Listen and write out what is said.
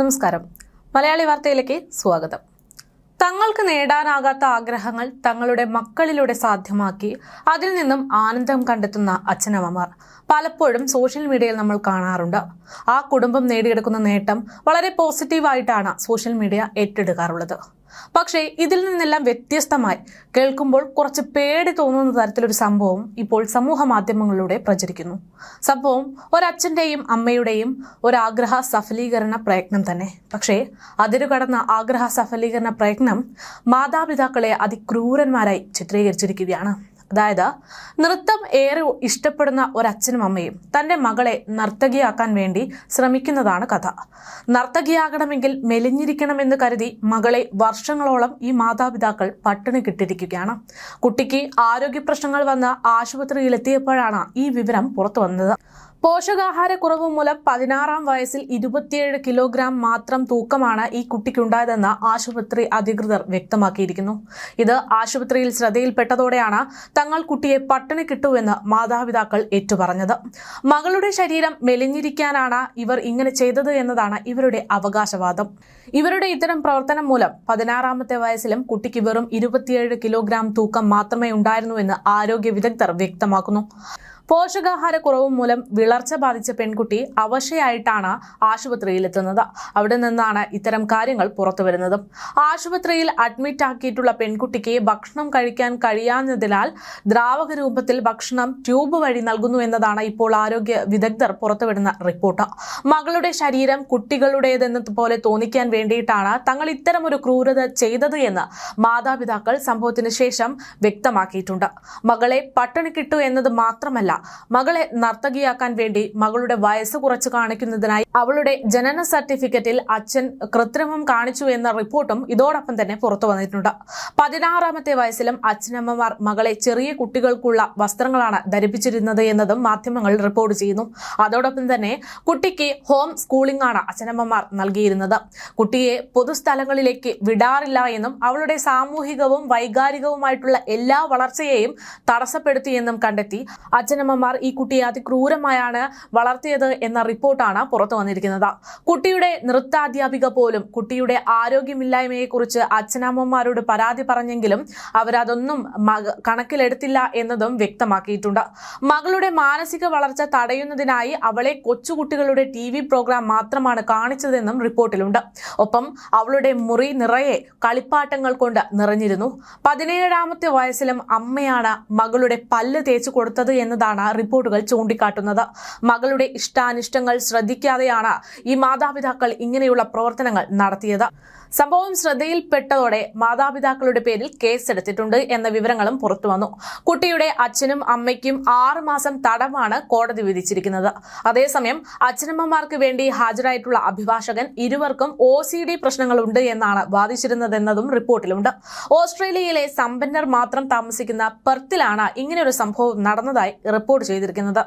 നമസ്കാരം. മലയാളി വാർത്തയിലേക്ക് സ്വാഗതം. തങ്ങൾക്ക് നേടാനാകാത്ത ആഗ്രഹങ്ങൾ തങ്ങളുടെ മക്കളിലൂടെ സാധ്യമാക്കി അതിൽ നിന്നും ആനന്ദം കണ്ടെത്തുന്ന അച്ഛനമ്മമാർ പലപ്പോഴും സോഷ്യൽ മീഡിയയിൽ നമ്മൾ കാണാറുണ്ട്. ആ കുടുംബം നേടിയെടുക്കുന്ന നേട്ടം വളരെ പോസിറ്റീവായിട്ടാണ് സോഷ്യൽ മീഡിയ ഏറ്റെടുക്കാറുള്ളത്. പക്ഷേ ഇതിൽ നിന്നെല്ലാം വ്യത്യസ്തമായി കേൾക്കുമ്പോൾ കുറച്ച് പേടി തോന്നുന്ന തരത്തിലൊരു സംഭവം ഇപ്പോൾ സമൂഹ മാധ്യമങ്ങളിലൂടെ പ്രചരിക്കുന്നു. സംഭവം ഒരച്ഛന്റെയും അമ്മയുടെയും ഒരാഗ്രഹ സഫലീകരണ പ്രയത്നം തന്നെ. പക്ഷേ അതിരുകടന്ന ആഗ്രഹ സഫലീകരണ പ്രയത്നം മാതാപിതാക്കളെ അതിക്രൂരന്മാരായി ചിത്രീകരിച്ചിരിക്കുകയാണ്. അതായത് നൃത്തം ഏറെ ഇഷ്ടപ്പെടുന്ന ഒരച്ഛനും അമ്മയും തന്റെ മകളെ നർത്തകിയാക്കാൻ വേണ്ടി ശ്രമിക്കുന്നതാണ് കഥ. നർത്തകിയാകണമെങ്കിൽ മെലിഞ്ഞിരിക്കണമെന്ന് കരുതി മകളെ വർഷങ്ങളോളം ഈ മാതാപിതാക്കൾ പട്ടിണി കിട്ടിയിരിക്കുകയാണ്. കുട്ടിക്ക് ആരോഗ്യ പ്രശ്നങ്ങൾ വന്ന് ആശുപത്രിയിലെത്തിയപ്പോഴാണ് ഈ വിവരം പുറത്തു വന്നത്. പോഷകാഹാരക്കുറവ് മൂലം പതിനാറാം വയസ്സിൽ ഇരുപത്തിയേഴ് കിലോഗ്രാം മാത്രം തൂക്കമാണ് ഈ കുട്ടിക്കുണ്ടായതെന്ന് ആശുപത്രി അധികൃതർ വ്യക്തമാക്കിയിരിക്കുന്നു. ഇത് ആശുപത്രിയിൽ ശ്രദ്ധയിൽപ്പെട്ടതോടെയാണ് തങ്ങൾ കുട്ടിയെ പട്ടിണി കിട്ടുവെന്ന് മാതാപിതാക്കൾ ഏറ്റുപറഞ്ഞത്. മകളുടെ ശരീരം മെലിഞ്ഞിരിക്കാനാണ് ഇവർ ഇങ്ങനെ ചെയ്തത് എന്നതാണ് ഇവരുടെ അവകാശവാദം. ഇവരുടെ ഇത്തരം പ്രവർത്തനം മൂലം പതിനാറാമത്തെ വയസ്സിലും കുട്ടിക്ക് വെറും ഇരുപത്തിയേഴ് കിലോഗ്രാം തൂക്കം മാത്രമേ ഉണ്ടായിരുന്നുവെന്ന് ആരോഗ്യ വിദഗ്ധർ വ്യക്തമാക്കുന്നു. പോഷകാഹാരക്കുറവ് മൂലം വിളർച്ച ബാധിച്ച പെൺകുട്ടി അവശയായിട്ടാണ് ആശുപത്രിയിലെത്തുന്നത്. അവിടെ നിന്നാണ് ഇത്തരം കാര്യങ്ങൾ പുറത്തുവരുന്നത് ആശുപത്രിയിൽ അഡ്മിറ്റ് ആക്കിയിട്ടുള്ള പെൺകുട്ടിക്ക് ഭക്ഷണം കഴിക്കാൻ കഴിയാഞ്ഞതിനാൽ ദ്രാവക രൂപത്തിൽ ഭക്ഷണം ട്യൂബ് വഴി നൽകുന്നു എന്നതാണ് ഇപ്പോൾ ആരോഗ്യ വിദഗ്ധർ പുറത്തുവിടുന്ന റിപ്പോർട്ട്. മകളുടെ ശരീരം കുട്ടികളുടേതെന്ന പോലെ തോന്നിക്കാൻ വേണ്ടിയിട്ടാണ് തങ്ങൾ ഇത്തരം ഒരു ക്രൂരത ചെയ്തത് എന്ന് മാതാപിതാക്കൾ സംഭവത്തിന് ശേഷം വ്യക്തമാക്കിയിട്ടുണ്ട്. മകളെ പട്ടിണി കിട്ടു എന്നത് മാത്രമല്ല മകളെ നർത്തകിയാക്കാൻ വേണ്ടി മകളുടെ വയസ്സ് കുറച്ച് കാണിക്കുന്നതിനായി അവളുടെ ജനന സർട്ടിഫിക്കറ്റിൽ അച്ഛൻ കൃത്രിമം കാണിച്ചു എന്ന റിപ്പോർട്ടും ഇതോടൊപ്പം തന്നെ പുറത്തു വന്നിട്ടുണ്ട്. പതിനാറാമത്തെ വയസ്സിലും അച്ഛനമ്മമാർ മകളെ ചെറിയ കുട്ടികൾക്കുള്ള വസ്ത്രങ്ങളാണ് ധരിപ്പിച്ചിരുന്നത് എന്നതും മാധ്യമങ്ങൾ റിപ്പോർട്ട് ചെയ്യുന്നു. അതോടൊപ്പം തന്നെ കുട്ടിക്ക് ഹോം സ്കൂളിംഗ് ആണ് അച്ഛനമ്മമാർ നൽകിയിരുന്നത്. കുട്ടിയെ പൊതുസ്ഥലങ്ങളിലേക്ക് വിടാറില്ല എന്നും അവളുടെ സാമൂഹികവും വൈകാരികവുമായിട്ടുള്ള എല്ലാ വളർച്ചയെയും തടസ്സപ്പെടുത്തിയെന്നും കണ്ടെത്തി അച്ഛനമ്മമാർ ഈ കുട്ടിയെ അതിക്രൂരമായാണ് വളർത്തിയത് എന്ന റിപ്പോർട്ടാണ് പുറത്തു വന്നിരിക്കുന്നത്. കുട്ടിയുടെ നൃത്താധ്യാപിക പോലും കുട്ടിയുടെ ആരോഗ്യമില്ലായ്മയെക്കുറിച്ച് അച്ഛനമ്മമാരോട് പരാതി പറഞ്ഞെങ്കിലും അവരതൊന്നും കണക്കിലെടുത്തില്ല എന്നതും വ്യക്തമാക്കിയിട്ടുണ്ട്. മകളുടെ മാനസിക വളർച്ച തടയുന്നതിനായി അവളെ കൊച്ചുകുട്ടികളുടെ ടി വി പ്രോഗ്രാം മാത്രമാണ് കാണിച്ചതെന്നും റിപ്പോർട്ടിലുണ്ട്. ഒപ്പം അവളുടെ മുറി നിറയെ കളിപ്പാട്ടങ്ങൾ കൊണ്ട് നിറഞ്ഞിരുന്നു. പതിനേഴാമത്തെ വയസ്സിലും അമ്മയാണ് മകളുടെ പല്ല് തേച്ചു കൊടുത്തത് എന്നതാണ് റിപ്പോർട്ടുകൾ ചൂണ്ടിക്കാട്ടുന്നത്. മകളുടെ ഇഷ്ടാനിഷ്ടങ്ങൾ ശ്രദ്ധിക്കാതെയാണ് ഈ മാതാപിതാക്കൾ ഇങ്ങനെയുള്ള പ്രവർത്തനങ്ങൾ നടത്തിയത്. സംഭവം ശ്രദ്ധയിൽപ്പെട്ടതോടെ മാതാപിതാക്കളുടെ പേരിൽ കേസെടുത്തിട്ടുണ്ട് എന്ന വിവരങ്ങളും പുറത്തുവന്നു കുട്ടിയുടെ അച്ഛനും അമ്മയ്ക്കും ആറുമാസം തടവാണ് കോടതി വിധിച്ചിരിക്കുന്നത്. അതേസമയം അച്ഛനമ്മമാർക്ക് വേണ്ടി ഹാജരായിട്ടുള്ള അഭിഭാഷകൻ ഇരുവർക്കും ഒ സി ഡി പ്രശ്നങ്ങളുണ്ട് എന്നാണ് വാദിച്ചിരുന്നതെന്നതും റിപ്പോർട്ടിലുണ്ട്. ഓസ്ട്രേലിയയിലെ സമ്പന്നർ മാത്രം താമസിക്കുന്ന പെർത്തിലാണ് ഇങ്ങനെയൊരു സംഭവം നടന്നതായി റിപ്പോർട്ട് ചെയ്തിരിക്കുന്നത്.